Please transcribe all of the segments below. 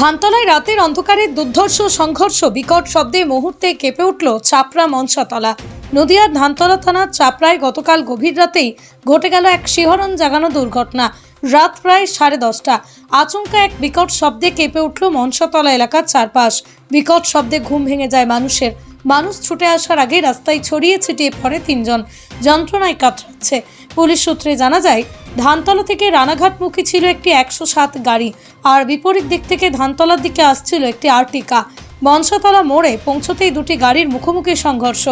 ধানতলায় রাতের অন্ধকারে দুর্ধর্ষ সংঘর্ষ, বিকট শব্দে মুহূর্তে কেঁপে উঠল চাপড়া মনসাতলা। নদিয়ার ধানতলা থানার চাপড়ায় গতকাল গভীর রাতেই ঘটে গেল এক শিহরণ জাগানো দুর্ঘটনা। রাত প্রায় সাড়ে দশটা। আচমকা এক বিকট শব্দে কেঁপে উঠল মনসাতলা এলাকার চারপাশ। বিকট শব্দে ঘুম ভেঙে যায় মানুষের। মানুষ ছুটে আসার আগে রাস্তায় ছড়িয়ে ছিটিয়ে পড়ে তিনজন। যন্ত্রণায় কাতরাচ্ছে। পুলিশ সূত্রে জানা যায় ধানতলা থেকে রানাঘাটমুখী ছিল একটি একশো সাত গাড়ি, আর বিপরীত দিক থেকে ধানতলার দিকে আসছিল একটি আর্টিকা। বংশতলা মোড়ে পৌঁছতেই দুটি গাড়ির মুখোমুখি সংঘর্ষ।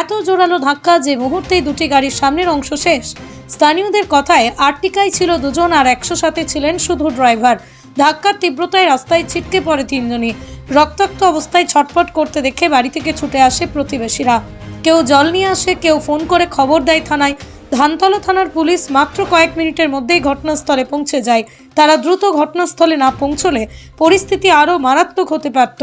এত জোরালো ধাক্কা যে মুহূর্তেই দুটি গাড়ির সামনের অংশ শেষ। স্থানীয়দের কথায়, আর্টিকায় ছিল দুজন আর একশো সাথে ছিলেন শুধু ড্রাইভার। ধাক্কার তীব্রতায় রাস্তায় ছিটকে পড়ে তিনজনই। রক্তাক্ত অবস্থায় ছটফট করতে দেখে বাড়ি থেকে ছুটে আসে প্রতিবেশীরা। কেউ জল নিয়ে আসে, কেউ ফোন করে খবর দেয় থানায়। ধানতলা থানার পুলিশ মাত্র কয়েক মিনিটের মধ্যেই ঘটনাস্থলে পৌঁছে যায়। তারা দ্রুত ঘটনাস্থলে না পৌঁছলে পরিস্থিতি আরও মারাত্মক হতে পারত।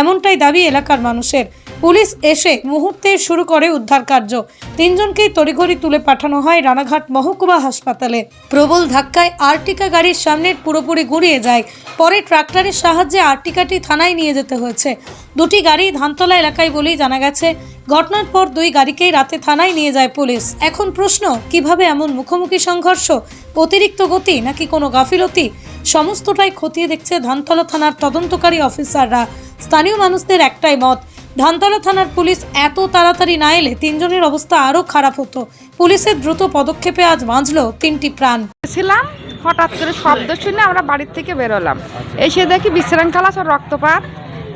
এমনটাই দাবি এলাকার মানুষের। পুলিশ এসে মুহূর্তে শুরু করে উদ্ধার কার্য। তিনজনকেই তড়িঘড়ি তুলে পাঠানো হয় রানাঘাট মহকুমা হাসপাতালে। প্রবল ধাক্কায় আর্টিকা গাড়ির সামনের পুরোপুরি গুড়িয়ে যায়। পরে ট্রাক্টরের সাহায্যে আর্টিকাটি থানায় নিয়ে যেতে হয়েছে। দুটি গাড়ি ধানতলা এলাকায় বলেই জানা গেছে, ঘটনার পর দুই গাড়িকেই রাতে থানায় নিয়ে যায় পুলিশ। এখন প্রশ্ন, কীভাবে এমন মুখোমুখি সংঘর্ষ? অতিরিক্ত গতি নাকি কোনো গাফিলতি? সমস্তটাই খতিয়ে দেখছে ধানতলা থানার তদন্তকারী অফিসাররা। স্থানীয় মানুষদের একটাই মত, ধানতলা থানার পুলিশ এত তাড়াতাড়ি না এলে তিনজনের অবস্থা আরও খারাপ হতো। পুলিশের দ্রুত পদক্ষেপে আজ বাঁচল তিনটি প্রাণ। ছিলাম হঠাৎ করে শব্দ শুনে আমরা বাড়ির থেকে বেরোলাম। এসে দেখি বিশৃঙ্খলা সব রক্তপাত।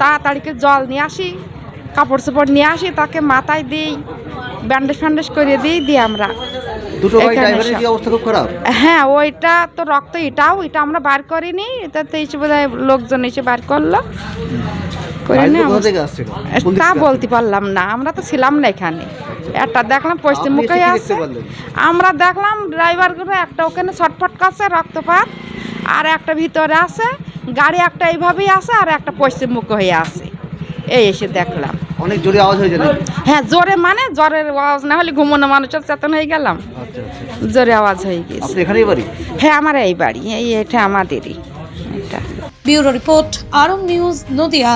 তাড়াতাড়িকে জল নিয়ে আসি, কাপড় চোপড় নিয়ে আসি, তাকে মাথায় দিই, ব্যান্ডেজ ফ্যান্ডেজ করে দিই দিই আমরা। দুটো গাড়ি ড্রাইভারের কি অবস্থা খুব খারাপ? হ্যাঁ ওইটা তো রক্ত এটাও এটা আমরা বার করিনি। এটাতে এসে বোধ লোকজন এসে বার করল। করে তা বলতে পারলাম না। আমরা তো ছিলাম না এখানে। একটা দেখলাম পশ্চিম মুখে আছে। আমরা দেখলাম ড্রাইভারগুলো একটা ওখানে ছটফট করছে রক্তপাত আর একটা ভিতরে আছে। গাড়ি একটা এইভাবেই আছে আর একটা পশ্চিম মুখ হয়ে আছে। এই এসে দেখলাম। অনেক জোরে আওয়াজ হয়েছে নাকি? হ্যাঁ জোরে মানে জ্বরের আওয়াজ না হলে ঘুমোনো মানুষের চেতন হয়ে গেলাম। আচ্ছা আচ্ছা জোরে আওয়াজ হয়ে গেছে। আপনি এখানেই বাড়ি? হ্যাঁ আমার এই বাড়ি এই এটা আমাদেরই। এটা। ব্যুরো রিপোর্ট আরং নিউজ নদিয়া।